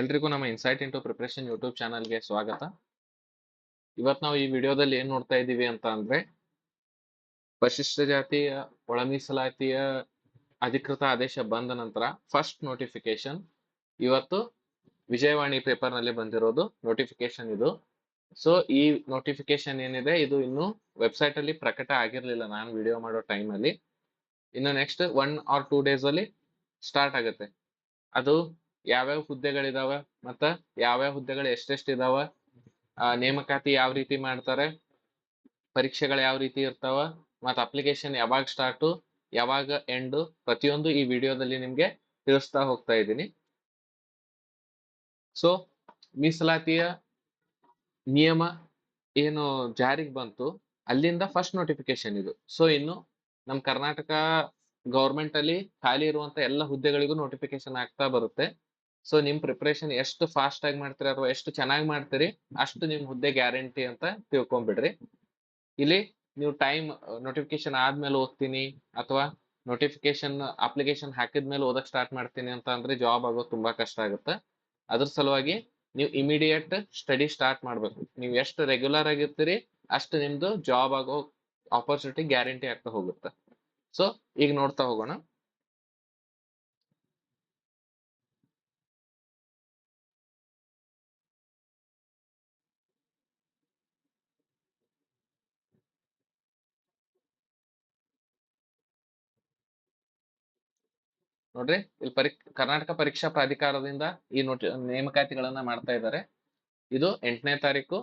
ಎಲ್ರಿಗೂ ನಮ್ಮ insight into preparation YouTube ಚಾನಲ್ಗೆ ಸ್ವಾಗತ. ಇವತ್ತು ನಾವು ಈ ವಿಡಿಯೋದಲ್ಲಿ ಏನು ನೋಡ್ತಾ ಇದ್ದೀವಿ ಅಂತ ಅಂದರೆ, ಪರಿಶಿಷ್ಟ ಜಾತಿಯ ಒಳ ಮೀಸಲಾತಿಯ ಅಧಿಕೃತ ಆದೇಶ ಬಂದ ನಂತರ ಫಸ್ಟ್ ನೋಟಿಫಿಕೇಶನ್ ಇವತ್ತು ವಿಜಯವಾಣಿ ಪೇಪರ್ನಲ್ಲಿ ಬಂದಿರೋದು ನೋಟಿಫಿಕೇಶನ್ ಇದು. ಸೊ ಈ ನೋಟಿಫಿಕೇಶನ್ ಏನಿದೆ, ಇದು ಇನ್ನು ವೆಬ್ಸೈಟ್ ಅಲ್ಲಿ ಪ್ರಕಟ ಆಗಿರಲಿಲ್ಲ ನಾನು ವಿಡಿಯೋ ಮಾಡೋ ಟೈಮ್ ಅಲ್ಲಿ. ಇನ್ನು next one or two days ಅಲ್ಲಿ ಸ್ಟಾರ್ಟ್ ಆಗುತ್ತೆ. ಅದು ಯಾವ್ಯಾವ ಹುದ್ದೆಗಳಿದಾವ ಮತ್ತ ಯಾವ್ಯಾವ ಹುದ್ದೆಗಳು ಎಷ್ಟೆಷ್ಟು ಇದಾವ ನೇಮಕಾತಿ ಯಾವ ರೀತಿ ಮಾಡ್ತಾರೆ, ಪರೀಕ್ಷೆಗಳು ಯಾವ ರೀತಿ ಇರ್ತಾವ, ಮತ್ತ ಅಪ್ಲಿಕೇಶನ್ ಯಾವಾಗ ಸ್ಟಾರ್ಟು ಯಾವಾಗ ಎಂಡು ಪ್ರತಿಯೊಂದು ಈ ವಿಡಿಯೋದಲ್ಲಿ ನಿಮ್ಗೆ ತಿಳಿಸ್ತಾ ಹೋಗ್ತಾ ಇದ್ದೀನಿ. ಸೊ ಮೀಸಲಾತಿಯ ನಿಯಮ ಏನು ಜಾರಿಗೆ ಬಂತು, ಅಲ್ಲಿಂದ ಫಸ್ಟ್ ನೋಟಿಫಿಕೇಶನ್ ಇದು. ಸೊ ಇನ್ನು ನಮ್ಮ ಕರ್ನಾಟಕ ಗೌರ್ಮೆಂಟ್ ಅಲ್ಲಿ ಖಾಲಿ ಇರುವಂತ ಎಲ್ಲ ಹುದ್ದೆಗಳಿಗೂ ನೋಟಿಫಿಕೇಶನ್ ಆಗ್ತಾ ಬರುತ್ತೆ. ಸೊ ನಿಮ್ ಪ್ರಿಪ್ರೇಷನ್ ಎಷ್ಟು ಫಾಸ್ಟ್ ಆಗಿ ಮಾಡ್ತೀರಿ ಅಥವಾ ಎಷ್ಟು ಚೆನ್ನಾಗಿ ಮಾಡ್ತೀರಿ, ಅಷ್ಟು ನಿಮ್ ಹುದ್ದೆ ಗ್ಯಾರಂಟಿ ಅಂತ ತಿಳ್ಕೊಂಬಿಡ್ರಿ. ಇಲ್ಲಿ ನೀವು ಟೈಮ್ ನೋಟಿಫಿಕೇಶನ್ ಆದ್ಮೇಲೆ ಓದ್ತೀನಿ ಅಥವಾ ನೋಟಿಫಿಕೇಶನ್ ಅಪ್ಲಿಕೇಶನ್ ಹಾಕಿದ್ಮೇಲೆ ಓದಕ್ ಸ್ಟಾರ್ಟ್ ಮಾಡ್ತೀನಿ ಅಂತ ಅಂದ್ರೆ ಜಾಬ್ ಆಗೋದು ತುಂಬಾ ಕಷ್ಟ ಆಗುತ್ತೆ. ಅದ್ರ ಸಲುವಾಗಿ ನೀವು ಇಮಿಡಿಯೇಟ್ ಸ್ಟಡಿ ಸ್ಟಾರ್ಟ್ ಮಾಡ್ಬೇಕು. ನೀವು ಎಷ್ಟು ರೆಗ್ಯುಲರ್ ಆಗಿರ್ತೀರಿ, ಅಷ್ಟು ನಿಮ್ದು ಜಾಬ್ ಆಗೋ ಆಪರ್ಚುನಿಟಿ ಗ್ಯಾರಂಟಿ ಆಗ್ತಾ ಹೋಗುತ್ತೆ. ಸೊ ಈಗ ನೋಡ್ತಾ ಹೋಗೋಣ. ನೋಡ್ರಿ, ಇಲ್ಲಿ ಪರಿ, ಕರ್ನಾಟಕ ಪರೀಕ್ಷಾ ಪ್ರಾಧಿಕಾರದಿಂದ ಈ ನೋಟಿ, ನೇಮಕಾತಿಗಳನ್ನ ಮಾಡ್ತಾ ಇದ್ದಾರೆ ಇದು ಎಂಟನೇ ತಾರೀಕು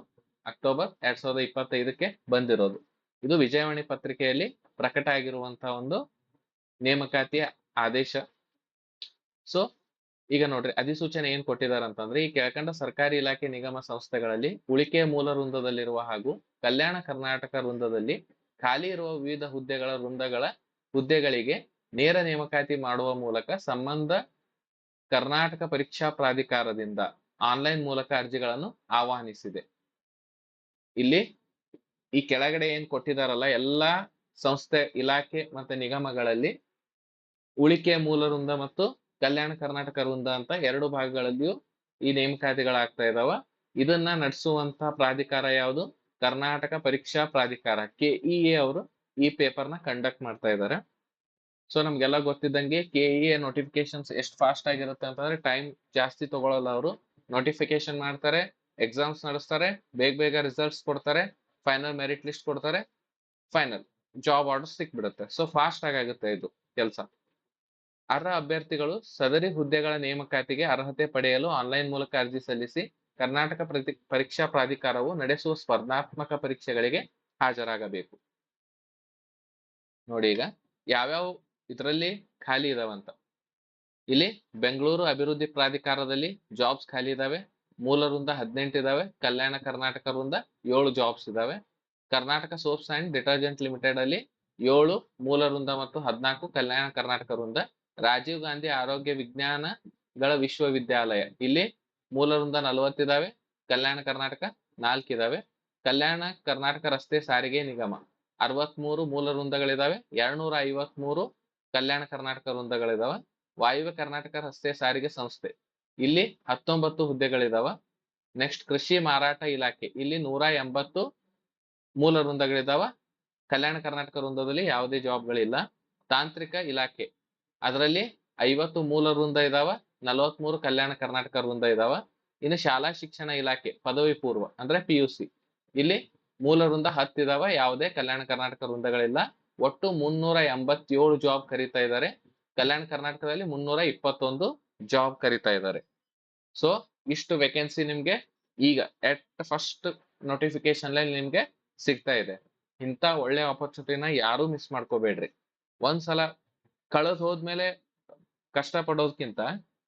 ಅಕ್ಟೋಬರ್ ಎರಡ್ ಸಾವಿರದ ಇಪ್ಪತ್ತೈದಕ್ಕೆ ಬಂದಿರೋದು. ಇದು ವಿಜಯವಾಣಿ ಪತ್ರಿಕೆಯಲ್ಲಿ ಪ್ರಕಟ ಆಗಿರುವಂತಹ ಒಂದು ನೇಮಕಾತಿಯ ಆದೇಶ. ಸೊ ಈಗ ನೋಡ್ರಿ, ಅಧಿಸೂಚನೆ ಏನ್ ಕೊಟ್ಟಿದ್ದಾರೆ ಅಂತಂದ್ರೆ, ಈ ಕೆಳಕಂಡ ಸರ್ಕಾರಿ ಇಲಾಖೆ ನಿಗಮ ಸಂಸ್ಥೆಗಳಲ್ಲಿ ಉಳಿಕೆ ಮೂಲ ವೃಂದದಲ್ಲಿರುವ ಹಾಗೂ ಕಲ್ಯಾಣ ಕರ್ನಾಟಕ ವೃಂದದಲ್ಲಿ ಖಾಲಿ ಇರುವ ವಿವಿಧ ಹುದ್ದೆಗಳ ವೃಂದಗಳ ಹುದ್ದೆಗಳಿಗೆ ನೇರ ನೇಮಕಾತಿ ಮಾಡುವ ಮೂಲಕ ಸಂಬಂಧ ಕರ್ನಾಟಕ ಪರೀಕ್ಷಾ ಪ್ರಾಧಿಕಾರದಿಂದ ಆನ್ಲೈನ್ ಮೂಲಕ ಅರ್ಜಿಗಳನ್ನು ಆಹ್ವಾನಿಸಿದೆ. ಇಲ್ಲಿ ಈ ಕೆಳಗಡೆ ಏನ್ ಕೊಟ್ಟಿದಾರಲ್ಲ, ಎಲ್ಲಾ ಸಂಸ್ಥೆ ಇಲಾಖೆ ಮತ್ತೆ ನಿಗಮಗಳಲ್ಲಿ ಉಳಿಕೆ ಮೂಲ ವೃಂದ ಮತ್ತು ಕಲ್ಯಾಣ ಕರ್ನಾಟಕ ವೃಂದ ಅಂತ ಎರಡು ಭಾಗಗಳಲ್ಲಿಯೂ ಈ ನೇಮಕಾತಿಗಳಾಗ್ತಾ ಇದಾವ. ಇದನ್ನ ನಡೆಸುವಂತ ಪ್ರಾಧಿಕಾರ ಯಾವುದು? ಕರ್ನಾಟಕ ಪರೀಕ್ಷಾ ಪ್ರಾಧಿಕಾರ ಕೆಇಎ ಅವರು ಈ ಪೇಪರ್ನ ಕಂಡಕ್ಟ್ ಮಾಡ್ತಾ ಇದ್ದಾರೆ ಸೊ ನಮ್ಗೆಲ್ಲ ಗೊತ್ತಿದ್ದಂಗೆ ಕೆ ಇ ಎ ನೋಟಿಫಿಕೇಶನ್ಸ್ ಎಷ್ಟು ಫಾಸ್ಟ್ ಆಗಿರುತ್ತೆ ಅಂತಂದ್ರೆ ಟೈಮ್ ಜಾಸ್ತಿ ತಗೊಳಲ್ಲ ಅವರು. ನೋಟಿಫಿಕೇಶನ್ ಮಾಡ್ತಾರೆ ಎಕ್ಸಾಮ್ಸ್ ನಡೆಸ್ತಾರೆ, ಬೇಗ ಬೇಗ ರಿಸಲ್ಟ್ಸ್ ಕೊಡ್ತಾರೆ ಫೈನಲ್ ಮೆರಿಟ್ ಲಿಸ್ಟ್ ಕೊಡ್ತಾರೆ ಫೈನಲ್ ಜಾಬ್ ಆರ್ಡರ್ ಸಿಕ್ಬಿಡುತ್ತೆ. ಸೊ ಫಾಸ್ಟ್ ಆಗುತ್ತೆ ಇದು ಕೆಲಸ. ಅರ್ಹ ಅಭ್ಯರ್ಥಿಗಳು ಸದರಿ ಹುದ್ದೆಗಳ ನೇಮಕಾತಿಗೆ ಅರ್ಹತೆ ಪಡೆಯಲು ಆನ್ಲೈನ್ ಮೂಲಕ ಅರ್ಜಿ ಸಲ್ಲಿಸಿ ಕರ್ನಾಟಕ ಪ್ರತಿ, ಪರೀಕ್ಷಾ ಪ್ರಾಧಿಕಾರವು ನಡೆಸುವ ಸ್ಪರ್ಧಾತ್ಮಕ ಪರೀಕ್ಷೆಗಳಿಗೆ ಹಾಜರಾಗಬೇಕು. ನೋಡಿ ಈಗ ಯಾವ್ಯಾವ ಇದರಲ್ಲಿ ಖಾಲಿ ಇದಾವಂತ. ಇಲ್ಲಿ ಬೆಂಗಳೂರು ಅಭಿವೃದ್ಧಿ ಪ್ರಾಧಿಕಾರದಲ್ಲಿ ಜಾಬ್ಸ್ ಖಾಲಿ ಇದಾವೆ. ಮೂಲ ವೃಂದ ಹದಿನೆಂಟು ಇದಾವೆ. ಕಲ್ಯಾಣ ಕರ್ನಾಟಕ ವೃಂದ ಏಳು ಜಾಬ್ಸ್ ಇದಾವೆ. Karnataka soaps and detergent limited ಅಲ್ಲಿ ಏಳು ಮೂಲ ಮತ್ತು ಹದಿನಾಲ್ಕು ಕಲ್ಯಾಣ ಕರ್ನಾಟಕ ವೃಂದ. ರಾಜೀವ್ ಗಾಂಧಿ ಆರೋಗ್ಯ ವಿಜ್ಞಾನಗಳ ವಿಶ್ವವಿದ್ಯಾಲಯ. ಇಲ್ಲಿ ಮೂಲ ವೃಂದ ನಲವತ್ತಿದಾವೆ ಕಲ್ಯಾಣ ಕರ್ನಾಟಕ ನಾಲ್ಕಿದಾವೆ ಕಲ್ಯಾಣ ಕರ್ನಾಟಕ ರಸ್ತೆ ಸಾರಿಗೆ ನಿಗಮ. ಅರವತ್ಮೂರು ಮೂಲ ವೃಂದಗಳಿದಾವೆ ಎರಡ್ನೂರ ಐವತ್ಮೂರು ಕಲ್ಯಾಣ ಕರ್ನಾಟಕ ವೃಂದಗಳಿದಾವ, ವಾಯುವ್ಯ ಕರ್ನಾಟಕ ರಸ್ತೆ ಸಾರಿಗೆ ಸಂಸ್ಥೆ. ಇಲ್ಲಿ ಹತ್ತೊಂಬತ್ತು ಹುದ್ದೆಗಳಿದಾವ. ನೆಕ್ಸ್ಟ್ ಕೃಷಿ ಮಾರಾಟ ಇಲಾಖೆ. ಇಲ್ಲಿ ನೂರ ಎಂಬತ್ತು ಮೂಲ ವೃಂದಗಳಿದಾವ. ಕಲ್ಯಾಣ ಕರ್ನಾಟಕ ವೃಂದದಲ್ಲಿ ಯಾವುದೇ ಜಾಬ್ಗಳಿಲ್ಲ ತಾಂತ್ರಿಕ ಇಲಾಖೆ. ಅದರಲ್ಲಿ ಐವತ್ತು ಮೂಲ ವೃಂದ ಇದಾವ, ನಲವತ್ಮೂರು ಕಲ್ಯಾಣ ಕರ್ನಾಟಕ ವೃಂದ ಇದಾವ. ಇನ್ನು ಶಾಲಾ ಶಿಕ್ಷಣ ಇಲಾಖೆ, ಪದವಿ ಪೂರ್ವ, ಅಂದ್ರೆ ಪಿ ಯು ಸಿ ಇಲ್ಲಿ ಮೂಲ ವೃಂದ ಹತ್ತಿದಾವ ಯಾವುದೇ ಕಲ್ಯಾಣ ಕರ್ನಾಟಕ ವೃಂದಗಳಿಲ್ಲ. ಒಟ್ಟು ಮುನ್ನೂರ ಎಂಬತ್ತೇಳು ಜಾಬ್ ಕರೀತಾ ಇದ್ದಾರೆ. ಕಲ್ಯಾಣ ಕರ್ನಾಟಕದಲ್ಲಿ ಮುನ್ನೂರ ಇಪ್ಪತ್ತೊಂದು ಜಾಬ್ ಕರೀತಾ ಇದ್ದಾರೆ. ಸೊ ಇಷ್ಟು ವೇಕೆನ್ಸಿ ನಿಮ್ಗೆ. ಈಗ ಎಟ್ ಫಸ್ಟ್ ನೋಟಿಫಿಕೇಶನ್ ನಿಮ್ಗೆ ಸಿಗ್ತಾ ಇದೆ. ಇಂಥ ಒಳ್ಳೆ ಆಪರ್ಚುನಿಟಿನ ಯಾರು ಮಿಸ್ ಮಾಡ್ಕೋಬೇಡ್ರಿ. ಒಂದ್ಸಲ ಕಳೆದ್ ಹೋದ್ಮೇಲೆ ಕಷ್ಟ ಪಡೋದ್ಕಿಂತ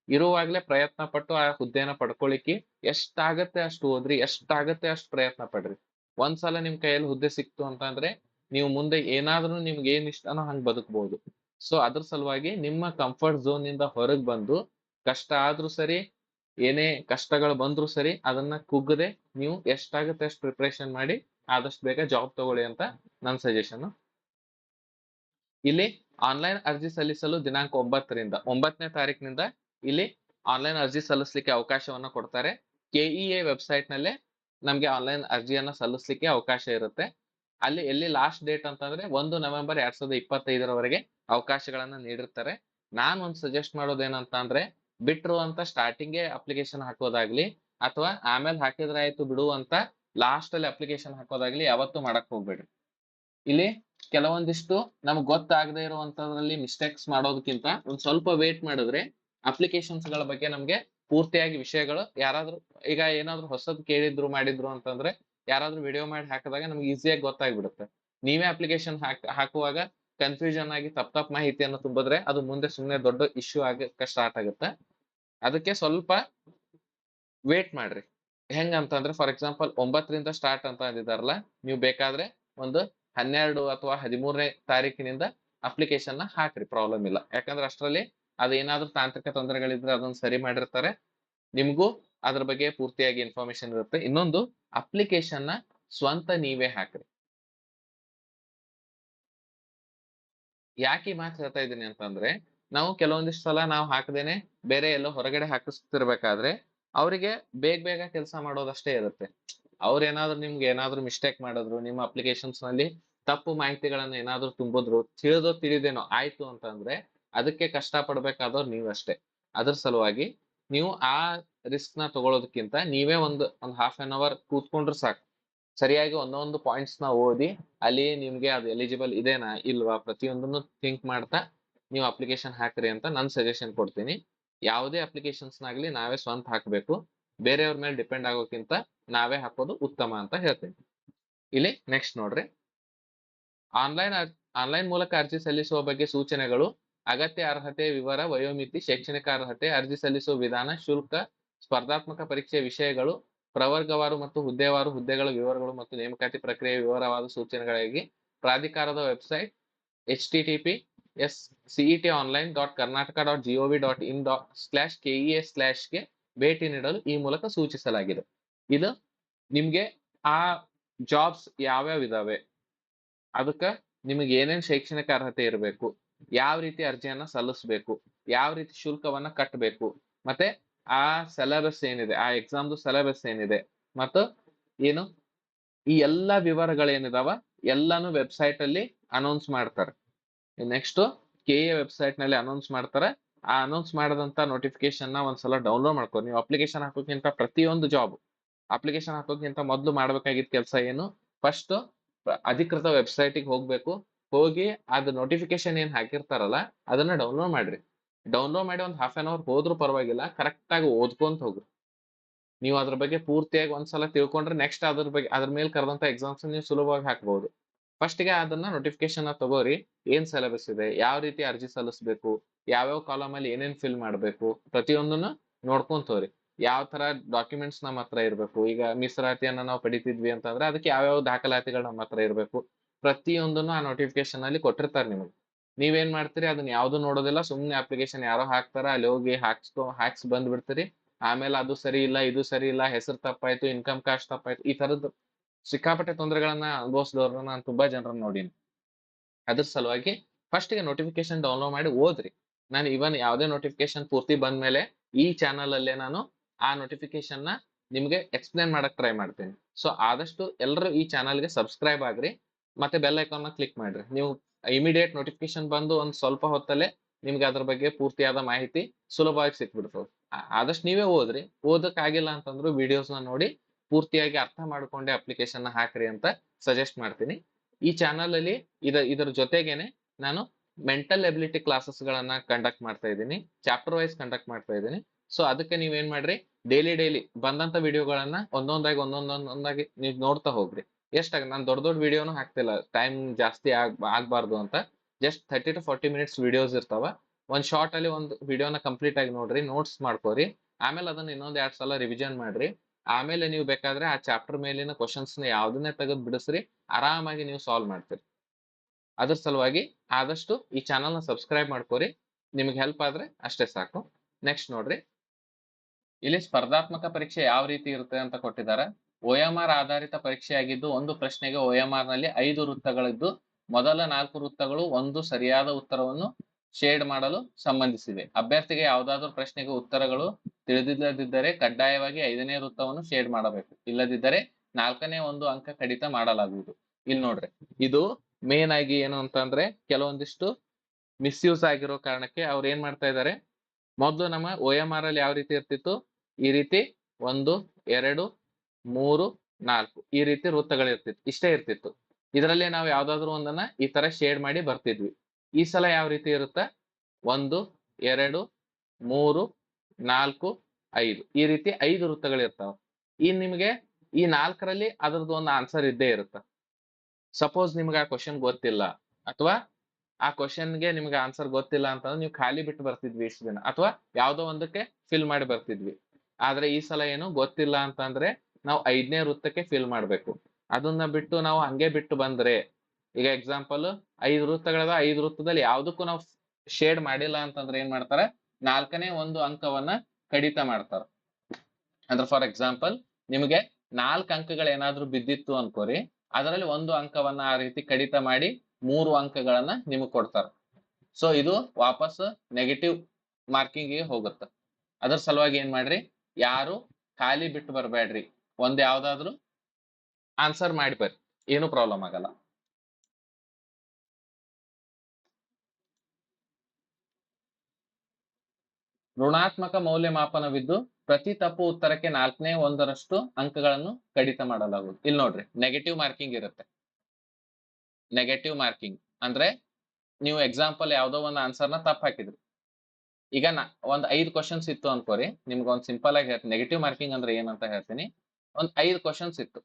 ಇರುವಾಗ್ಲೇ ಪ್ರಯತ್ನ ಪಟ್ಟು ಆ ಹುದ್ದೆನ ಪಡ್ಕೊಳಿಕ್ಕೆ ಎಷ್ಟಾಗತ್ತೆ ಅಷ್ಟು ಓದ್ರಿ, ಎಷ್ಟಾಗತ್ತೆ ಅಷ್ಟು ಪ್ರಯತ್ನ ಪಡ್ರಿ. ಒಂದ್ಸಲ ನಿಮ್ ಕೈಯಲ್ಲಿ ಹುದ್ದೆ ಸಿಕ್ತು ಅಂತಂದ್ರೆ ನೀವು ಮುಂದೆ ಏನಾದ್ರೂ ನಿಮ್ಗೆ ಏನ್ ಇಷ್ಟನೋ ಹಂಗ್ ಬದುಕಬಹುದು ಸೊ ಅದ್ರ ಸಲುವಾಗಿ ನಿಮ್ಮ ಕಂಫರ್ಟ್ ಝೋನ್ ಇಂದ ಹೊರಗ್ ಬಂದು ಕಷ್ಟ ಆದ್ರೂ ಸರಿ, ಏನೇ ಕಷ್ಟಗಳು ಬಂದ್ರು ಸರಿ, ಅದನ್ನ ಕುಗ್ಗದೆ ನೀವು ಎಷ್ಟಾಗುತ್ತೆ ಅಷ್ಟು ಪ್ರಿಪ್ರೇಷನ್ ಮಾಡಿ ಆದಷ್ಟು ಬೇಗ ಜಾಬ್ ತಗೊಳ್ಳಿ ಅಂತ ನನ್ನ ಸಜೆಷನ್ ಇಲ್ಲಿ ಆನ್ಲೈನ್ ಅರ್ಜಿ ಸಲ್ಲಿಸಲು ದಿನಾಂಕ ಒಂಬತ್ತರಿಂದ, ಒಂಬತ್ತನೇ ತಾರೀಕಿನಿಂದ ಇಲ್ಲಿ ಆನ್ಲೈನ್ ಅರ್ಜಿ ಸಲ್ಲಿಸಲಿಕ್ಕೆ ಅವಕಾಶವನ್ನ ಕೊಡ್ತಾರೆ. ಕೆಇಎ ವೆಬ್ಸೈಟ್ ನಲ್ಲೇ ನಮ್ಗೆ ಆನ್ಲೈನ್ ಅರ್ಜಿಯನ್ನ ಸಲ್ಲಿಸಲಿಕ್ಕೆ ಅವಕಾಶ ಇರುತ್ತೆ. ಅಲ್ಲಿ, ಎಲ್ಲಿ ಲಾಸ್ಟ್ ಡೇಟ್ ಅಂತಂದ್ರೆ ಒಂದು ನವೆಂಬರ್ ಎರಡ್ ಸಾವಿರದ ಇಪ್ಪತ್ತೈದರವರೆಗೆ ಅವಕಾಶಗಳನ್ನ ನೀಡಿರ್ತಾರೆ. ನಾನ್ ಒಂದ್ ಸಜೆಸ್ಟ್ ಮಾಡೋದೇನಂತ ಅಂದ್ರೆ ಬಿಟ್ರು ಅಂತ ಸ್ಟಾರ್ಟಿಂಗ್ಗೆ ಅಪ್ಲಿಕೇಶನ್ ಹಾಕೋದಾಗ್ಲಿ ಅಥವಾ ಆಮೇಲೆ ಹಾಕಿದ್ರೆ ಆಯ್ತು ಬಿಡು ಅಂತ ಲಾಸ್ಟ್ ಅಲ್ಲಿ ಅಪ್ಲಿಕೇಶನ್ ಹಾಕೋದಾಗ್ಲಿ ಯಾವತ್ತು ಮಾಡಕ್ ಹೋಗ್ಬೇಡ್ರಿ. ಇಲ್ಲಿ ಕೆಲವೊಂದಿಷ್ಟು ನಮ್ಗೆ ಗೊತ್ತಾಗದೇ ಇರುವಂತದ್ರಲ್ಲಿ ಮಿಸ್ಟೇಕ್ಸ್ ಮಾಡೋದಕ್ಕಿಂತ ಒಂದ್ ಸ್ವಲ್ಪ ವೇಟ್ ಮಾಡಿದ್ರೆ ಅಪ್ಲಿಕೇಶನ್ಸ್ಗಳ ಬಗ್ಗೆ ನಮ್ಗೆ ಪೂರ್ತಿಯಾಗಿ ವಿಷಯಗಳು ಯಾರಾದ್ರೂ ಈಗ ಏನಾದ್ರು ಹೊಸದ್ ಕೇಳಿದ್ರು, ಮಾಡಿದ್ರು ಅಂತಂದ್ರೆ ಯಾರಾದ್ರೂ ವಿಡಿಯೋ ಮಾಡಿ ಹಾಕಿದಾಗ ನಮ್ಗೆ ಈಸಿಯಾಗಿ ಗೊತ್ತಾಗ್ಬಿಡುತ್ತೆ. ನೀವೇ ಅಪ್ಲಿಕೇಶನ್ ಹಾಕ್, ಹಾಕುವಾಗ ಕನ್ಫ್ಯೂಷನ್ ಆಗಿ ತಪ್ಪ ತಪ್ಪ ಮಾಹಿತಿಯನ್ನು ತುಂಬಿದ್ರೆ ಅದು ಮುಂದೆ ಸುಮ್ಮನೆ ದೊಡ್ಡ ಇಶ್ಯೂ ಆಗಕ್ಕೆ ಸ್ಟಾರ್ಟ್ ಆಗುತ್ತೆ. ಅದಕ್ಕೆ ಸ್ವಲ್ಪ ವೇಟ್ ಮಾಡ್ರಿ. ಹೆಂಗಂತಂದ್ರೆ ಫಾರ್ ಎಕ್ಸಾಂಪಲ್ ಒಂಬತ್ತರಿಂದ ಸ್ಟಾರ್ಟ್ ಅಂತ ಅಂದಿದಾರಲ್ಲ ನೀವು ಬೇಕಾದ್ರೆ ಒಂದು ಹನ್ನೆರಡು ಅಥವಾ ಹದಿಮೂರನೇ ತಾರೀಕಿನಿಂದ ಅಪ್ಲಿಕೇಶನ್ನ ಹಾಕ್ರಿ ಪ್ರಾಬ್ಲಮ್ ಇಲ್ಲ. ಯಾಕಂದ್ರೆ ಅಷ್ಟರಲ್ಲಿ ಅದು ಏನಾದ್ರೂ ತಾಂತ್ರಿಕ ತೊಂದರೆಗಳಿದ್ರೆ ಅದನ್ನ ಸರಿ ಮಾಡಿರ್ತಾರೆ. ನಿಮ್ಗೂ ಅದ್ರ ಬಗ್ಗೆ ಪೂರ್ತಿಯಾಗಿ ಇನ್ಫಾರ್ಮೇಶನ್ ಇರುತ್ತೆ. ಇನ್ನೊಂದು ಅಪ್ಲಿಕೇಶನ್ನ ಸ್ವಂತ ನೀವೇ ಹಾಕ್ರಿ. ಯಾಕೆ ಮಾತು ಹೇಳ್ತಾ ಇದ್ದೀನಿ ಅಂತಂದ್ರೆ, ನಾವು ಕೆಲವೊಂದಿಷ್ಟು ಸಲ ನಾವು ಹಾಕದೇನೆ ಬೇರೆ ಎಲ್ಲೋ ಹೊರಗಡೆ ಹಾಕಿಸ್ತಿರ್ಬೇಕಾದ್ರೆ, ಅವರಿಗೆ ಬೇಗ ಬೇಗ ಕೆಲಸ ಮಾಡೋದಷ್ಟೇ ಇರುತ್ತೆ. ಅವ್ರ ಏನಾದ್ರು ನಿಮ್ಗೆ ಏನಾದ್ರು ಮಿಸ್ಟೇಕ್ ಮಾಡಿದ್ರು, ನಿಮ್ಮ ಅಪ್ಲಿಕೇಶನ್ಸ್ನಲ್ಲಿ ತಪ್ಪು ಮಾಹಿತಿಗಳನ್ನ ಏನಾದ್ರೂ ತುಂಬಿದ್ರು, ತಿಳಿದೋ ತಿಳಿದೇನೋ ಆಯ್ತು ಅಂತಂದ್ರೆ, ಅದಕ್ಕೆ ಕಷ್ಟ ಪಡ್ಬೇಕಾದವ್ರು ನೀವಷ್ಟೇ. ಅದ್ರ ಸಲುವಾಗಿ ನೀವು ಆ ರಿಸ್ಕ್ನ ತಗೊಳ್ಳೋದಕ್ಕಿಂತ ನೀವೇ ಒಂದು ಒಂದು ಹಾಫ್ ಆನ್ ಅವರ್ ಕೂತ್ಕೊಂಡ್ರೆ ಸಾಕು. ಸರಿಯಾಗಿ ಒಂದೊಂದು ಪಾಯಿಂಟ್ಸ್ನ ಓದಿ, ಅಲ್ಲಿ ನಿಮ್ಗೆ ಅದು ಎಲಿಜಿಬಲ್ ಇದೇನಾ ಇಲ್ವಾ ಪ್ರತಿಯೊಂದನ್ನು ಥಿಂಕ್ ಮಾಡ್ತಾ ನೀವು ಅಪ್ಲಿಕೇಶನ್ ಹಾಕ್ರಿ ಅಂತ ನಾನು ಸಜೆಷನ್ ಕೊಡ್ತೀನಿ. ಯಾವುದೇ ಅಪ್ಲಿಕೇಶನ್ಸ್ ನಾಗ್ಲಿ ನಾವೇ ಸ್ವಂತ ಹಾಕಬೇಕು. ಬೇರೆಯವ್ರ ಮೇಲೆ ಡಿಪೆಂಡ್ ಆಗೋಕ್ಕಿಂತ ನಾವೇ ಹಾಕೋದು ಉತ್ತಮ ಅಂತ ಹೇಳ್ತೀನಿ. ಇಲ್ಲಿ ನೆಕ್ಸ್ಟ್ ನೋಡ್ರಿ. ಆನ್ಲೈನ್ ಆನ್ಲೈನ್ ಮೂಲಕ ಅರ್ಜಿ ಸಲ್ಲಿಸುವ ಬಗ್ಗೆ ಸೂಚನೆಗಳು ಅಗತ್ಯ ಅರ್ಹತೆ ವಿವರ, ವಯೋಮಿತಿ, ಶೈಕ್ಷಣಿಕ ಅರ್ಹತೆ, ಅರ್ಜಿ ಸಲ್ಲಿಸುವ ವಿಧಾನ, ಶುಲ್ಕ, ಸ್ಪರ್ಧಾತ್ಮಕ ಪರೀಕ್ಷೆಯ ವಿಷಯಗಳು, ಪ್ರವರ್ಗವಾರು ಮತ್ತು ಹುದ್ದೆವಾರು ಹುದ್ದೆಗಳ ವಿವರಗಳು ಮತ್ತು ನೇಮಕಾತಿ ಪ್ರಕ್ರಿಯೆಯ ವಿವರವಾದ ಸೂಚನೆಗಳಿಗಾಗಿ ಪ್ರಾಧಿಕಾರದ website H T T P S CET online dot Karnataka dot gov dot in dot slash KEA ಸ್ಲಾಶ್ಗೆ ಭೇಟಿ ನೀಡಲು ಈ ಮೂಲಕ ಸೂಚಿಸಲಾಗಿದೆ. ಇದು ನಿಮಗೆ ಆ ಜಾಬ್ಸ್ ಯಾವ್ಯಾವ ಇದಾವೆ? ಅದಕ್ಕೆ ನಿಮಗೆ ಏನೇನು ಶೈಕ್ಷಣಿಕ ಅರ್ಹತೆ ಇರಬೇಕು? ಯಾವ ರೀತಿ ಅರ್ಜಿಯನ್ನ ಸಲ್ಲಿಸಬೇಕು, ಯಾವ ರೀತಿ ಶುಲ್ಕವನ್ನ ಕಟ್ಟಬೇಕು ಮತ್ತೆ ಆ ಸೆಲೆಬಸ್ ಏನಿದೆ, ಆ ಎಕ್ಸಾಮ್ದು ಸೆಲೆಬಸ್ ಏನಿದೆ, ಮತ್ತು ಏನು ಈ ಎಲ್ಲಾ ವಿವರಗಳೇನಿದಾವ ಎಲ್ಲಾನು ವೆಬ್ಸೈಟ್ ಅಲ್ಲಿ ಅನೌನ್ಸ್ ಮಾಡ್ತಾರೆ. ನೆಕ್ಸ್ಟ್ ಕೆ ಎ ವೆಬ್ಸೈಟ್ನಲ್ಲಿ ಅನೌನ್ಸ್ ಮಾಡ್ತಾರೆ, ಆ ಅನೌನ್ಸ್ ಮಾಡದಂತ ನೋಟಿಫಿಕೇಶನ್ನ ಒಂದ್ಸಲ ಡೌನ್ಲೋಡ್ ಮಾಡ್ಕೊ, ನೀವು ಅಪ್ಲಿಕೇಶನ್ ಹಾಕೋಕ್ಕಿಂತ ಪ್ರತಿಯೊಂದು ಜಾಬ್ ಅಪ್ಲಿಕೇಶನ್ ಹಾಕೋಕ್ಕಿಂತ ಮೊದಲು ಮಾಡ್ಬೇಕಾಗಿದ್ದ ಕೆಲಸ ಏನು ಫಸ್ಟ್ ಅಧಿಕೃತ ವೆಬ್ಸೈಟಿಗೆ ಹೋಗ್ಬೇಕು ಹೋಗಿ ಅದು ನೋಟಿಫಿಕೇಶನ್ ಏನ್ ಹಾಕಿರ್ತಾರಲ್ಲ, ಅದನ್ನ ಡೌನ್ಲೋಡ್ ಮಾಡ್ರಿ. ಡೌನ್ಲೋಡ್ ಮಾಡಿ ಒಂದು ಹಾಫ್ ಅನ್ ಅವರ್ ಹೋದ್ರೂ ಪರವಾಗಿಲ್ಲ ಕರೆಕ್ಟ್ ಆಗಿ ಓದ್ಕೊಂತ ಹೋಗ್ರಿ. ನೀವು ಅದ್ರ ಬಗ್ಗೆ ಪೂರ್ತಿಯಾಗಿ ಒಂದ್ಸಲ ತಿಳ್ಕೊಂಡ್ರೆ ನೆಕ್ಸ್ಟ್ ಅದ್ರ ಬಗ್ಗೆ, ಅದ್ರ ಮೇಲೆ ಕರೆದಂತ ಎಕ್ಸಾಮ್ಸ್ ನೀವು ಸುಲಭವಾಗಿ ಹಾಕ್ಬಹುದು ಫಸ್ಟ್ಗೆ ಅದನ್ನ ನೋಟಿಫಿಕೇಶನ್ ತಗೋರಿ, ಏನ್ ಸಿಲೆಬಸ್ ಇದೆ, ಯಾವ ರೀತಿ ಅರ್ಜಿ ಸಲ್ಲಿಸಬೇಕು, ಯಾವ್ಯಾವ ಕಾಲಮ್ ಅಲ್ಲಿ ಏನೇನ್ ಫಿಲ್ ಮಾಡ್ಬೇಕು, ಪ್ರತಿಯೊಂದನ್ನು ನೋಡ್ಕೊಂತ ಹೋಗ್ರಿ. ಯಾವ ತರ ಡಾಕ್ಯುಮೆಂಟ್ಸ್ ನಮ್ಮ ಹತ್ರ ಇರಬೇಕು, ಈಗ ಮೀಸಲಾತಿಯನ್ನ ನಾವು ಪಡಿತಿದ್ವಿ ಅಂತಂದ್ರೆ, ಅದಕ್ಕೆ ಯಾವ್ಯಾವ ದಾಖಲಾತಿಗಳು ನಮ್ಮ ಹತ್ರ ಇರ್ಬೇಕು. ಪ್ರತಿಯೊಂದನ್ನು ಆ ನೋಟಿಫಿಕೇಶನ್ ಅಲ್ಲಿ ಕೊಟ್ಟಿರ್ತಾರೆ ನಿಮಗೆ. ನೀವೇನ್ ಮಾಡ್ತೀರಿ? ಅದನ್ನ ಯಾವ್ದು ನೋಡೋದಿಲ್ಲ. ಸುಮ್ನೆ ಅಪ್ಲಿಕೇಶನ್ ಯಾರೋ ಹಾಕ್ತಾರ? ಅಲ್ಲಿ ಹೋಗಿ ಹಾಕ್ಸ್ಕೊ, ಹಾಕ್ಸ್ ಬಂದ್ ಬಿಡ್ತೀರಿ ಆಮೇಲೆ ಅದು ಸರಿ ಇಲ್ಲ, ಇದು ಸರಿ ಇಲ್ಲ, ಹೆಸರು ತಪ್ಪಾಯ್ತು ಇನ್ಕಮ್ ಕಾಸ್ಟ್ ತಪ್ಪಾಯ್ತು, ಈ ತರದ ಸಿಕ್ಕಾಪಟ್ಟೆ ತೊಂದರೆಗಳನ್ನ ಅನುಭವಿಸಿದವ್ರನ್ನ ನಾನು ತುಂಬಾ ಜನರನ್ನ ನೋಡೀನಿ. ಅದ್ರ ಸಲುವಾಗಿ ಫಸ್ಟ್ಗೆ ನೋಟಿಫಿಕೇಶನ್ ಡೌನ್ಲೋಡ್ ಮಾಡಿ ಓದ್ರಿ. ನಾನು ಇವನ್ ಯಾವುದೇ ನೋಟಿಫಿಕೇಶನ್ ಪೂರ್ತಿ ಬಂದ್ಮೇಲೆ ಈ ಚಾನಲ್ ಅಲ್ಲೇ ನಾನು ಆ ನೋಟಿಫಿಕೇಶನ್ನ ನಿಮ್ಗೆ ಎಕ್ಸ್ಪ್ಲೇನ್ ಮಾಡಕ್ ಟ್ರೈ ಮಾಡ್ತೀನಿ. ಸೊ ಆದಷ್ಟು ಎಲ್ಲರೂ ಈ ಚಾನಲ್ಗೆ ಸಬ್ಸ್ಕ್ರೈಬ್ ಆಗ್ರಿ. ಮತ್ತೆ ಬೆಲ್ ಐಕಾನ್ ಕ್ಲಿಕ್ ಮಾಡ್ರಿ. ನೀವು ಇಮಿಡಿಯೇಟ್ ನೋಟಿಫಿಕೇಶನ್ ಬಂದು ಒಂದು ಸ್ವಲ್ಪ ಹೊತ್ತಲ್ಲೇ ನಿಮ್ಗೆ ಅದ್ರ ಬಗ್ಗೆ ಪೂರ್ತಿಯಾದ ಮಾಹಿತಿ ಸುಲಭವಾಗಿ ಸಿಕ್ಬಿಡ್ತದೆ. ಆದಷ್ಟು ನೀವೇ ಓದ್ರಿ. ಓದಕ್ ಆಗಿಲ್ಲ ಅಂತಂದ್ರು ವಿಡಿಯೋಸ್ನ ನೋಡಿ ಪೂರ್ತಿಯಾಗಿ ಅರ್ಥ ಮಾಡ್ಕೊಂಡೆ ಅಪ್ಲಿಕೇಶನ್ ಹಾಕ್ರಿ ಅಂತ ಸಜೆಸ್ಟ್ ಮಾಡ್ತೀನಿ. ಈ ಚಾನಲ್ ಅಲ್ಲಿ ಇದ, ಇದರ ಜೊತೆಗೇನೆ ನಾನು ಮೆಂಟಲ್ ಎಬಿಲಿಟಿ ಕ್ಲಾಸಸ್ ಗಳನ್ನ ಕಂಡಕ್ಟ್ ಮಾಡ್ತಾ ಇದ್ದೀನಿ. ಚಾಪ್ಟರ್ ವೈಸ್ ಕಂಡಕ್ಟ್ ಮಾಡ್ತಾ ಇದ್ದೀನಿ. ಸೊ ಅದಕ್ಕೆ ನೀವೇನ್ ಮಾಡ್ರಿ? ಡೈಲಿ ಡೈಲಿ ಬಂದಂತ ವಿಡಿಯೋಗಳನ್ನ ಒಂದೊಂದಾಗಿ ಒಂದೊಂದೊಂದೊಂದಾಗಿ ನೀವು ನೋಡ್ತಾ ಹೋಗ್ರಿ. ಎಷ್ಟಾಗ ನಾನು ದೊಡ್ಡ ದೊಡ್ಡ ವಿಡಿಯೋನು ಹಾಕ್ತಿಲ್ಲ. ಟೈಮ್ ಜಾಸ್ತಿ ಆಗ್, ಆಗ್ಬಾರ್ದು ಅಂತ. Just thirty to forty minutes videos ಇರ್ತಾವ. ಒಂದ್ ಶಾರ್ಟ್ ಅಲ್ಲಿ ಒಂದು ವಿಡಿಯೋನ ಕಂಪ್ಲೀಟ್ ಆಗಿ ನೋಡ್ರಿ, ನೋಟ್ಸ್ ಮಾಡ್ಕೋರಿ. ಆಮೇಲೆ ಅದನ್ನ ಇನ್ನೊಂದ್ ಎರಡ್ ಸಲ ರಿವಿಷನ್ ಮಾಡ್ರಿ. ಆಮೇಲೆ ನೀವು ಬೇಕಾದ್ರೆ ಆ ಚಾಪ್ಟರ್ ಮೇಲಿನ ಕ್ವಶನ್ಸ್ನ ಯಾವ್ದನ್ನೇ ತೆಗೆದು ಬಿಡಿಸ್ರಿ, ಆರಾಮಾಗಿ ನೀವು ಸಾಲ್ವ್ ಮಾಡ್ತೀರಿ. ಅದ್ರ ಸಲುವಾಗಿ ಆದಷ್ಟು ಈ ಚಾನಲ್ನ ಸಬ್ಸ್ಕ್ರೈಬ್ ಮಾಡ್ಕೋರಿ. ನಿಮಗೆ ಹೆಲ್ಪ್ ಆದ್ರೆ ಅಷ್ಟೇ ಸಾಕು. ನೆಕ್ಸ್ಟ್ ನೋಡ್ರಿ. ಇಲ್ಲಿ ಸ್ಪರ್ಧಾತ್ಮಕ ಪರೀಕ್ಷೆ ಯಾವ ರೀತಿ ಇರುತ್ತೆ ಅಂತ ಕೊಟ್ಟಿದ್ದಾರೆ. ಆರ್ ಆಧಾರಿತ ಪರೀಕ್ಷೆಯಾಗಿದ್ದು, ಒಂದು ಪ್ರಶ್ನೆಗೆ ಆರ್ನಲ್ಲಿ ಐದು ವೃತ್ತಗಳಿದ್ದು, ಮೊದಲ ನಾಲ್ಕು ವೃತ್ತಗಳು ಒಂದು ಸರಿಯಾದ ಉತ್ತರವನ್ನು ಶೇಡ್ ಮಾಡಲು ಸಂಬಂಧಿಸಿದೆ ಅಭ್ಯರ್ಥಿಗೆ ಯಾವುದಾದ್ರೂ ಪ್ರಶ್ನೆಗೆ ಉತ್ತರಗಳು ತಿಳಿದಿಲ್ಲದಿದ್ದರೆ ಕಡ್ಡಾಯವಾಗಿ ಐದನೇ ವೃತ್ತವನ್ನು ಶೇಡ್ ಮಾಡಬೇಕು. ಇಲ್ಲದಿದ್ದರೆ ನಾಲ್ಕನೇ ಒಂದು ಅಂಕ ಕಡಿತ ಮಾಡಲಾಗುವುದು. ಇಲ್ಲಿ ನೋಡ್ರಿ, ಇದು ಮೇನ್ ಆಗಿ ಏನು ಅಂತಂದ್ರೆ ಕೆಲವೊಂದಿಷ್ಟು ಮಿಸ್ಯೂಸ್ ಆಗಿರೋ ಕಾರಣಕ್ಕೆ ಅವ್ರು ಏನ್ ಮಾಡ್ತಾ ಇದ್ದಾರೆ, ಮೊದಲು ನಮ್ಮ ಓ ಅಲ್ಲಿ ಯಾವ ರೀತಿ ಇರ್ತಿತ್ತು? ಈ ರೀತಿ ಒಂದು, ಎರಡು ಮೂರು, ನಾಲ್ಕು ಈ ರೀತಿ ವೃತ್ತಗಳಿರ್ತಿತ್ತು ಇಷ್ಟೇ ಇರ್ತಿತ್ತು. ಇದರಲ್ಲಿ ನಾವು ಯಾವ್ದಾದ್ರು ಒಂದನ್ನ ಈ ತರ ಶೇಡ್ ಮಾಡಿ ಬರ್ತಿದ್ವಿ. ಈ ಸಲ ಯಾವ ರೀತಿ ಇರುತ್ತ? ಒಂದು, ಎರಡು, ಮೂರು, ನಾಲ್ಕು, ಐದು ಈ ರೀತಿ ಐದು ವೃತ್ತಗಳಿರ್ತಾವ ಈ ನಿಮಗೆ ಈ ನಾಲ್ಕರಲ್ಲಿ ಅದ್ರದ್ದು ಒಂದು ಆನ್ಸರ್ ಇದ್ದೇ ಇರುತ್ತೆ. ಸಪೋಸ್ ನಿಮ್ಗೆ ಆ ಕ್ವಶನ್ ಗೊತ್ತಿಲ್ಲ ಅಥವಾ ಆ ಕ್ವಶನ್ಗೆ ನಿಮ್ಗೆ ಆನ್ಸರ್ ಗೊತ್ತಿಲ್ಲ ಅಂತಂದ್ರೆ ನೀವು ಖಾಲಿ ಬಿಟ್ಟು ಬರ್ತಿದ್ವಿ ಇಷ್ಟು ದಿನ ಅಥವಾ ಯಾವ್ದೋ ಒಂದಕ್ಕೆ ಫಿಲ್ ಮಾಡಿ ಬರ್ತಿದ್ವಿ. ಆದ್ರೆ ಈ ಸಲ ಏನು ಗೊತ್ತಿಲ್ಲ ಅಂತಂದ್ರೆ ನಾವು ಐದನೇ ವೃತ್ತಕ್ಕೆ ಫಿಲ್ ಮಾಡಬೇಕು. ಅದನ್ನ ಬಿಟ್ಟು ನಾವು ಹಂಗೆ ಬಿಟ್ಟು ಬಂದ್ರೆ, ಈಗ ಎಕ್ಸಾಂಪಲ್ ಐದು ವೃತ್ತಗಳದ ಐದು ವೃತ್ತದಲ್ಲಿ ಯಾವುದಕ್ಕೂ ನಾವು ಶೇಡ್ ಮಾಡಿಲ್ಲ ಅಂತಂದ್ರೆ ಏನ್ ಮಾಡ್ತಾರೆ? ನಾಲ್ಕನೇ ಒಂದು ಅಂಕವನ್ನ ಕಡಿತ ಮಾಡ್ತಾರ. ಅಂದ್ರೆ ಫಾರ್ ಎಕ್ಸಾಂಪಲ್ ನಿಮಗೆ ನಾಲ್ಕು ಅಂಕಗಳು ಏನಾದ್ರೂ ಬಿದ್ದಿತ್ತು ಅನ್ಕೋರಿ, ಅದರಲ್ಲಿ ಒಂದು ಅಂಕವನ್ನ ಆ ರೀತಿ ಕಡಿತ ಮಾಡಿ ಮೂರು ಅಂಕಗಳನ್ನ ನಿಮಗೆ ಕೊಡ್ತಾರ. ಸೊ ಇದು ವಾಪಸ್ ನೆಗೆಟಿವ್ ಮಾರ್ಕಿಂಗ್ ಹೋಗುತ್ತೆ. ಅದ್ರ ಸಲುವಾಗಿ ಏನ್ ಮಾಡ್ರಿ? ಯಾರು ಖಾಲಿ ಬಿಟ್ಟು ಬರ್ಬೇಡ್ರಿ. ಒಂದ್ ಯಾವ್ದಾದ್ರು ಆನ್ಸರ್ ಮಾಡಿ ಬರ್ರಿ. ಏನು ಪ್ರಾಬ್ಲಮ್ ಆಗಲ್ಲ. ಋಣಾತ್ಮಕ ಮೌಲ್ಯಮಾಪನವಿದ್ದು ಪ್ರತಿ ತಪ್ಪು ಉತ್ತರಕ್ಕೆ ನಾಲ್ಕನೇ ಒಂದರಷ್ಟು ಅಂಕಗಳನ್ನು ಕಡಿತ ಮಾಡಲಾಗುವುದು. ಇಲ್ಲಿ ನೋಡ್ರಿ ನೆಗೆಟಿವ್ ಮಾರ್ಕಿಂಗ್ ಇರುತ್ತೆ. ನೆಗೆಟಿವ್ ಮಾರ್ಕಿಂಗ್ ಅಂದ್ರೆ ನೀವು ಎಕ್ಸಾಂಪಲ್ ಯಾವ್ದೋ ಒಂದು ಆನ್ಸರ್ನ ತಪ್ಪು ಹಾಕಿದ್ರಿ. ಈಗ ನಾ, ಒಂದ್ ಐದು ಕ್ವಶನ್ಸ್ ಇತ್ತು ಅನ್ಕೋರಿ ನಿಮ್ಗೆ ಒಂದು ಸಿಂಪಲ್ ಆಗಿ ಹೇಳ್ತೀನಿ. ನೆಗೆಟಿವ್ ಮಾರ್ಕಿಂಗ್ ಅಂದ್ರೆ ಏನಂತ ಹೇಳ್ತೀನಿ. ಒಂದ್ ಐದು ಕ್ವಶನ್ಸ್ ಇತ್ತು.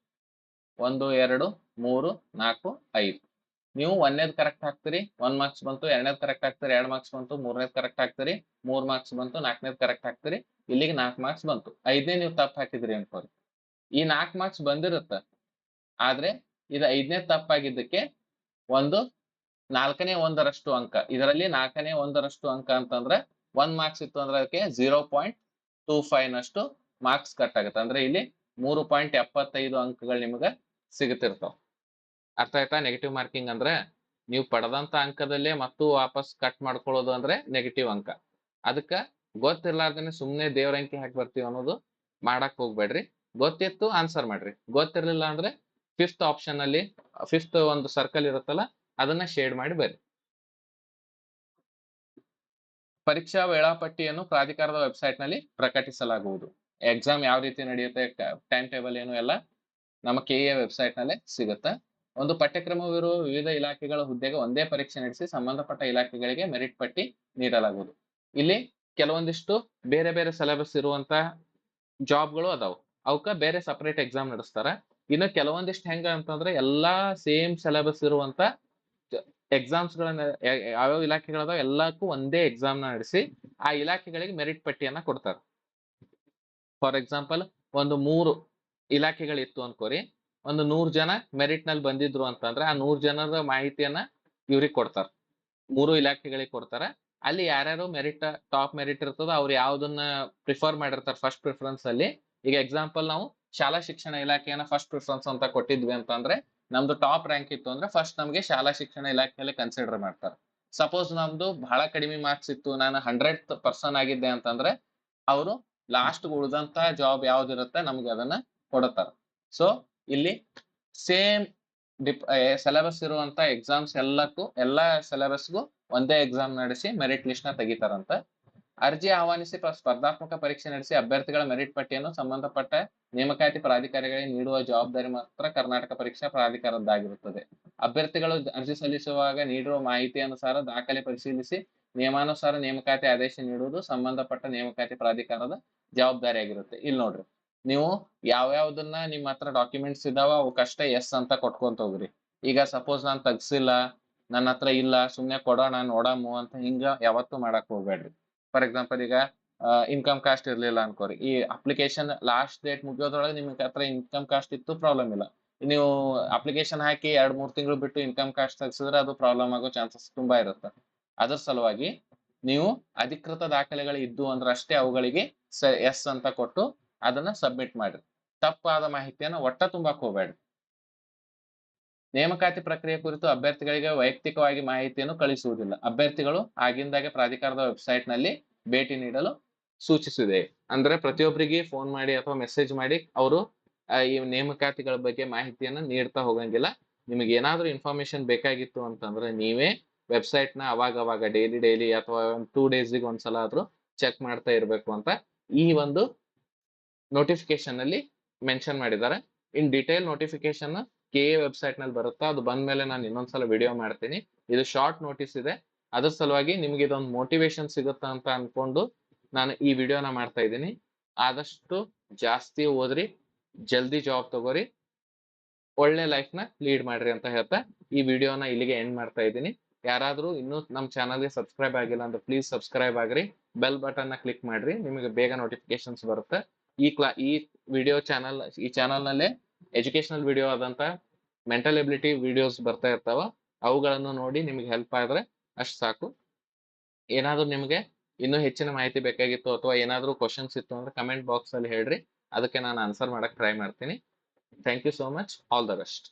ಒಂದು, ಎರಡು, ಮೂರು, ನಾಲ್ಕು, ಐದು. ನೀವು ಒಂದನೇದು ಕರೆಕ್ಟ್ ಹಾಕ್ತೀರಿ, ಒಂದ್ ಮಾರ್ಕ್ಸ್ ಬಂತು, ಎರಡನೇದ್ ಕರೆಕ್ಟ್ ಹಾಕ್ತೀರಿ, ಎರಡ್ ಮಾರ್ಕ್ಸ್ ಬಂತು, ಮೂರನೇದ್ ಕರೆಕ್ಟ್ ಹಾಕ್ತೀರಿ, ಮೂರ್ ಮಾರ್ಕ್ಸ್ ಬಂತು, ನಾಲ್ಕನೇದು ಕರೆಕ್ಟ್ ಹಾಕ್ತೀರಿ, ಇಲ್ಲಿಗೆ ನಾಲ್ಕು ಮಾರ್ಕ್ಸ್ ಬಂತು. ಐದನೇ ನೀವು ತಪ್ಪು ಹಾಕಿದ್ರಿ ಅನ್ಕೋರಿ ಈ ನಾಲ್ಕು ಮಾರ್ಕ್ಸ್ ಬಂದಿರುತ್ತ, ಆದ್ರೆ ಇದು ಐದನೇ ತಪ್ಪಾಗಿದ್ದಕ್ಕೆ ಒಂದು, ನಾಲ್ಕನೇ ಒಂದರಷ್ಟು ಅಂಕ. ಇದರಲ್ಲಿ ನಾಲ್ಕನೇ ಒಂದರಷ್ಟು ಅಂಕ ಅಂತಂದ್ರೆ ಒಂದ್ ಮಾರ್ಕ್ಸ್ ಇತ್ತು ಅಂದ್ರೆ ಅದಕ್ಕೆ ಜೀರೋ ಪಾಯಿಂಟ್ ಟೂ ಫೈವ್ ನಷ್ಟು ಮಾರ್ಕ್ಸ್ ಕಟ್ ಆಗುತ್ತೆ. ಅಂದ್ರೆ ಇಲ್ಲಿ ಮೂರು ಪಾಯಿಂಟ್ ಎಪ್ಪತ್ತೈದು ಅಂಕಗಳು ನಿಮಗೆ ಸಿಗುತ್ತಿರ್ತಾವ. ಅರ್ಥ ಆಯ್ತಾ? ನೆಗೆಟಿವ್ ಮಾರ್ಕಿಂಗ್ ಅಂದ್ರೆ ನೀವು ಪಡೆದಂತ ಅಂಕದಲ್ಲೇ ಮತ್ತು ವಾಪಸ್ ಕಟ್ ಮಾಡ್ಕೊಳ್ಳೋದು ಅಂದ್ರೆ ನೆಗೆಟಿವ್ ಅಂಕ. ಅದಕ್ಕ ಗೊತ್ತಿರ್ಲಾರ್ದೇನೆ ಸುಮ್ನೆ ದೇವ್ರ ಅಂಕಿ ಹಾಕಿ ಬರ್ತೀವಿ ಅನ್ನೋದು ಮಾಡಕ್ ಹೋಗ್ಬೇಡ್ರಿ. ಗೊತ್ತಿತ್ತು ಆನ್ಸರ್ ಮಾಡ್ರಿ. ಗೊತ್ತಿರ್ಲಿಲ್ಲ ಅಂದ್ರೆ ಫಿಫ್ತ್ ಆಪ್ಷನ್ ಅಲ್ಲಿ ಫಿಫ್ತ್ ಒಂದು ಸರ್ಕಲ್ ಇರುತ್ತಲ್ಲ, ಅದನ್ನ ಶೇಡ್ ಮಾಡಿ ಬರ್ರಿ. ಪರೀಕ್ಷಾ ವೇಳಾಪಟ್ಟಿಯನ್ನು ಪ್ರಾಧಿಕಾರದ ವೆಬ್ಸೈಟ್ನಲ್ಲಿ ಪ್ರಕಟಿಸಲಾಗುವುದು. ಎಕ್ಸಾಮ್ ಯಾವ ರೀತಿ ನಡೆಯುತ್ತೆ ಟೈಮ್ ಟೇಬಲ್ ಏನು ಎಲ್ಲ ನಮ್ಮ ಕೆ ಎ ವೆಬ್ಸೈಟ್ನಲ್ಲಿ ಸಿಗುತ್ತೆ? ಒಂದು ಪಠ್ಯಕ್ರಮವಿರುವ ವಿವಿಧ ಇಲಾಖೆಗಳ ಹುದ್ದೆಗೆ ಒಂದೇ ಪರೀಕ್ಷೆ ನಡೆಸಿ ಸಂಬಂಧಪಟ್ಟ ಇಲಾಖೆಗಳಿಗೆ ಮೆರಿಟ್ ಪಟ್ಟಿ ನೀಡಲಾಗುವುದು. ಇಲ್ಲಿ ಕೆಲವೊಂದಿಷ್ಟು ಬೇರೆ ಬೇರೆ ಸಿಲೆಬಸ್ ಇರುವಂತ ಜಾಬ್ಗಳು ಅದಾವ. ಅವಕ್ಕ ಬೇರೆ ಸಪರೇಟ್ ಎಕ್ಸಾಮ್ ನಡೆಸ್ತಾರ. ಇನ್ನು ಕೆಲವೊಂದಿಷ್ಟು ಹೆಂಗ ಅಂತಂದ್ರೆ ಎಲ್ಲಾ ಸೇಮ್ ಸಿಲೆಬಸ್ ಇರುವಂತ ಎಕ್ಸಾಮ್ಸ್ ಗಳನ್ನ ಯಾವ್ಯಾವ ಇಲಾಖೆಗಳದಾವ ಎಲ್ಲಕ್ಕೂ ಒಂದೇ ಎಕ್ಸಾಮ್ ನಡೆಸಿ ಆ ಇಲಾಖೆಗಳಿಗೆ ಮೆರಿಟ್ ಪಟ್ಟಿಯನ್ನ ಕೊಡ್ತಾರೆ. ಫಾರ್ ಎಕ್ಸಾಂಪಲ್ ಒಂದು ಮೂರು ಇಲಾಖೆಗಳಿತ್ತು ಅನ್ಕೋರಿ. ಒಂದು ನೂರ್ ಜನ ಮೆರಿಟ್ನಲ್ಲಿ ಬಂದಿದ್ರು ಅಂತಂದ್ರೆ ಆ ನೂರ್ ಜನರ ಮಾಹಿತಿಯನ್ನ ಇವ್ರಿಗೆ ಕೊಡ್ತಾರ. ಮೂರು ಇಲಾಖೆಗಳಿಗೆ ಕೊಡ್ತಾರ. ಅಲ್ಲಿ ಯಾರ್ಯಾರು ಮೆರಿಟ್, ಟಾಪ್ ಮೆರಿಟ್ ಇರ್ತದೋ ಅವ್ರು ಯಾವ್ದನ್ನ ಪ್ರಿಫರ್ ಮಾಡಿರ್ತಾರೆ ಫಸ್ಟ್ ಪ್ರಿಫರೆನ್ಸ್ ಅಲ್ಲಿ. ಈಗ ಎಕ್ಸಾಂಪಲ್ ನಾವು ಶಾಲಾ ಶಿಕ್ಷಣ ಇಲಾಖೆಯನ್ನ ಫಸ್ಟ್ ಪ್ರಿಫರೆನ್ಸ್ ಅಂತ ಕೊಟ್ಟಿದ್ವಿ ಅಂತಂದ್ರೆ ನಮ್ದು ಟಾಪ್ ರ್ಯಾಂಕ್ ಇತ್ತು ಅಂದ್ರೆ ಫಸ್ಟ್ ನಮ್ಗೆ ಶಾಲಾ ಶಿಕ್ಷಣ ಇಲಾಖೆಯಲ್ಲಿ ಕನ್ಸಿಡರ್ ಮಾಡ್ತಾರೆ. ಸಪೋಸ್ ನಮ್ದು ಬಹಳ ಕಡಿಮೆ ಮಾರ್ಕ್ಸ್ ಇತ್ತು, ನಾನು ಹಂಡ್ರೆಡ್ ಪರ್ಸನ್ ಆಗಿದ್ದೆ ಅಂತಂದ್ರೆ ಅವರು ಲಾಸ್ಟ್ ಉಳಿದಂತಹ ಜಾಬ್ ಯಾವ್ದಿರುತ್ತೆ ನಮ್ಗೆ ಅದನ್ನ ಕೊಡತಾರ. ಸೊ ಇಲ್ಲಿ ಸೇಮ್ ಡಿಪ್ ಸಿಲೆಬಸ್ ಇರುವಂತ ಎಕ್ಸಾಮ್ಸ್ ಎಲ್ಲಕ್ಕೂ, ಎಲ್ಲಾ ಸಿಲೆಬಸ್ಗೂ ಒಂದೇ ಎಕ್ಸಾಮ್ ನಡೆಸಿ ಮೆರಿಟ್ ಲಿಸ್ಟ್ನ ತೆಗಿತಾರಂತ. ಅರ್ಜಿ ಆಹ್ವಾನಿಸಿ ಸ್ಪರ್ಧಾತ್ಮಕ ಪರೀಕ್ಷೆ ನಡೆಸಿ ಅಭ್ಯರ್ಥಿಗಳ ಮೆರಿಟ್ ಪಟ್ಟಿಯನ್ನು ಸಂಬಂಧಪಟ್ಟ ನೇಮಕಾತಿ ಪ್ರಾಧಿಕಾರಿಗಳಿಗೆ ನೀಡುವ ಜವಾಬ್ದಾರಿ ಮಾತ್ರ ಕರ್ನಾಟಕ ಪರೀಕ್ಷಾ ಪ್ರಾಧಿಕಾರದ್ದಾಗಿರುತ್ತದೆ. ಅಭ್ಯರ್ಥಿಗಳು ಅರ್ಜಿ ಸಲ್ಲಿಸುವಾಗ ನೀಡಿರುವ ಮಾಹಿತಿ ಅನುಸಾರ ದಾಖಲೆ ಪರಿಶೀಲಿಸಿ ನಿಯಮಾನುಸಾರ ನೇಮಕಾತಿ ಆದೇಶ ನೀಡುವುದು ಸಂಬಂಧಪಟ್ಟ ನೇಮಕಾತಿ ಪ್ರಾಧಿಕಾರದ ಜವಾಬ್ದಾರಿಯಾಗಿರುತ್ತೆ. ಇಲ್ಲಿ ನೋಡ್ರಿ, ನೀವು ಯಾವ್ಯಾವ್ದನ್ನ ನಿಮ್ಮ ಹತ್ರ ಡಾಕ್ಯುಮೆಂಟ್ಸ್ ಇದಾವ ಅವಕ್ಕಷ್ಟೇ ಎಸ್ ಅಂತ ಕೊಟ್ಕೊಂತ ಹೋಗ್ರಿ. ಈಗ ಸಪೋಸ್ ನಾನ್ ತಗ್ಸಿಲ್ಲ, ನನ್ನ ಹತ್ರ ಇಲ್ಲ, ಸುಮ್ನೆ ಕೊಡೋಣ ನೋಡಮು ಅಂತ ಹಿಂಗ ಯಾವತ್ತೂ ಮಾಡಕ್ ಹೋಗ್ಬೇಡ್ರಿ. ಫಾರ್ ಎಕ್ಸಾಂಪಲ್ ಈಗ ಇನ್ಕಮ್ ಕಾಸ್ಟ್ ಇರ್ಲಿಲ್ಲ ಅನ್ಕೋರಿ. ಈ ಅಪ್ಲಿಕೇಶನ್ ಲಾಸ್ಟ್ ಡೇಟ್ ಮುಗಿಯೋದ್ರೊಳಗೆ ನಿಮ್ಗೆ ಹತ್ರ ಇನ್ಕಮ್ ಕಾಸ್ಟ್ ಇತ್ತು ಪ್ರಾಬ್ಲಮ್ ಇಲ್ಲ. ನೀವು ಅಪ್ಲಿಕೇಶನ್ ಹಾಕಿ ಎರಡ್ ಮೂರ್ ತಿಂಗಳು ಬಿಟ್ಟು ಇನ್ಕಮ್ ಕಾಸ್ಟ್ ತೆಗ್ಸಿದ್ರೆ ಅದು ಪ್ರಾಬ್ಲಮ್ ಆಗೋ ಚಾನ್ಸಸ್ ತುಂಬಾ ಇರುತ್ತೆ. ಅದ್ರ ಸಲುವಾಗಿ ನೀವು ಅಧಿಕೃತ ದಾಖಲೆಗಳು ಇದ್ದು ಅಂದ್ರೆ ಅಷ್ಟೇ ಅವುಗಳಿಗೆ ಎಸ್ ಅಂತ ಕೊಟ್ಟು ಅದನ್ನ ಸಬ್ಮಿಟ್ ಮಾಡ್ರಿ. ತಪ್ಪಾದ ಮಾಹಿತಿಯನ್ನ ಒಟ್ಟ ತುಂಬಾಕ್ ಹೋಗ್ಬೇಡ್ರಿ. ನೇಮಕಾತಿ ಪ್ರಕ್ರಿಯೆ ಕುರಿತು ಅಭ್ಯರ್ಥಿಗಳಿಗೆ ವೈಯಕ್ತಿಕವಾಗಿ ಮಾಹಿತಿಯನ್ನು ಕಳಿಸುವುದಿಲ್ಲ. ಅಭ್ಯರ್ಥಿಗಳು ಆಗಿಂದಾಗೆ ಪ್ರಾಧಿಕಾರದ ವೆಬ್ಸೈಟ್ನಲ್ಲಿ ಭೇಟಿ ನೀಡಲು ಸೂಚಿಸಿದೆ. ಅಂದ್ರೆ ಪ್ರತಿಯೊಬ್ಬರಿಗೆ ಫೋನ್ ಮಾಡಿ ಅಥವಾ ಮೆಸೇಜ್ ಮಾಡಿ ಅವರು ಈ ನೇಮಕಾತಿಗಳ ಬಗ್ಗೆ ಮಾಹಿತಿಯನ್ನ ನೀಡ್ತಾ ಹೋಗಂಗಿಲ್ಲ. ನಿಮಗೆ ಏನಾದ್ರೂ ಇನ್ಫಾರ್ಮೇಶನ್ ಬೇಕಾಗಿತ್ತು ಅಂತಂದ್ರೆ ನೀವೇ ವೆಬ್ಸೈಟ್ನ ಅವಾಗ ಅವಾಗ ಡೈಲಿ ಡೈಲಿ ಅಥವಾ ಒಂದು ಟೂ ಡೇಸ್ಗೆ ಒಂದ್ಸಲ ಆದ್ರೂ ಚೆಕ್ ಮಾಡ್ತಾ ಇರಬೇಕು ಅಂತ ಈ ಒಂದು ನೋಟಿಫಿಕೇಶನ್ ಅಲ್ಲಿ ಮೆನ್ಷನ್ ಮಾಡಿದ್ದಾರೆ. In detail notification K A ವೆಬ್ಸೈಟ್ನಲ್ಲಿ ಬರುತ್ತಾ ಅದು ಬಂದ್ಮೇಲೆ ನಾನು ಇನ್ನೊಂದ್ಸಲ ವಿಡಿಯೋ ಮಾಡ್ತೀನಿ. ಇದು ಶಾರ್ಟ್ ನೋಟಿಸ್ ಇದೆ. ಅದ್ರ ಸಲುವಾಗಿ ನಿಮ್ಗೆ ಇದೊಂದು ಮೋಟಿವೇಶನ್ ಸಿಗುತ್ತಾ ಅಂತ ಅನ್ಕೊಂಡು ನಾನು ಈ ವಿಡಿಯೋನ ಮಾಡ್ತಾ ಇದ್ದೀನಿ. ಆದಷ್ಟು ಜಾಸ್ತಿ ಓದ್ರಿ, ಜಲ್ದಿ ಜಾಬ್ ತಗೋರಿ, ಒಳ್ಳೆ ಲೈಫ್ನ ಲೀಡ್ ಮಾಡ್ರಿ ಅಂತ ಹೇಳ್ತಾ ಈ ವಿಡಿಯೋನ ಇಲ್ಲಿಗೆ ಎಂಡ್ ಮಾಡ್ತಾ ಇದ್ದೀನಿ. ಯಾರಾದ್ರೂ ಇನ್ನೂ ನಮ್ಮ ಚಾನಲ್ಗೆ ಸಬ್ಸ್ಕ್ರೈಬ್ ಆಗಿಲ್ಲ ಅಂದ್ರೆ ಪ್ಲೀಸ್ ಸಬ್ಸ್ಕ್ರೈಬ್ ಆಗ್ರಿ. ಬೆಲ್ ಬಟನ್ನ ಕ್ಲಿಕ್ ಮಾಡ್ರಿ, ನಿಮಗೆ ಬೇಗ ನೋಟಿಫಿಕೇಶನ್ಸ್ ಬರುತ್ತೆ. ಈ ಕ್ಲಾ, ಈ ವಿಡಿಯೋ ಚಾನಲ್ ಈ ಚಾನಲ್ನಲ್ಲೇ ಎಜುಕೇಶನಲ್ ವಿಡಿಯೋ ಆದಂಥ ಮೆಂಟಲ್ ಎಬಿಲಿಟಿ ವಿಡಿಯೋಸ್ ಬರ್ತಾ ಇರ್ತಾವ. ಅವುಗಳನ್ನು ನೋಡಿ ನಿಮಗೆ ಹೆಲ್ಪ್ ಆದರೆ ಅಷ್ಟು ಸಾಕು. ಏನಾದರೂ ನಿಮಗೆ ಇನ್ನೂ ಹೆಚ್ಚಿನ ಮಾಹಿತಿ ಬೇಕಾಗಿತ್ತು ಅಥವಾ ಏನಾದರೂ ಕ್ವಶನ್ಸ್ ಇತ್ತು ಅಂದ್ರೆ ಕಮೆಂಟ್ ಬಾಕ್ಸಲ್ಲಿ ಹೇಳ್ರಿ. ಅದಕ್ಕೆ ನಾನು ಆನ್ಸರ್ ಮಾಡೋಕ್ಕೆ ಟ್ರೈ ಮಾಡ್ತೀನಿ. Thank you so much all the best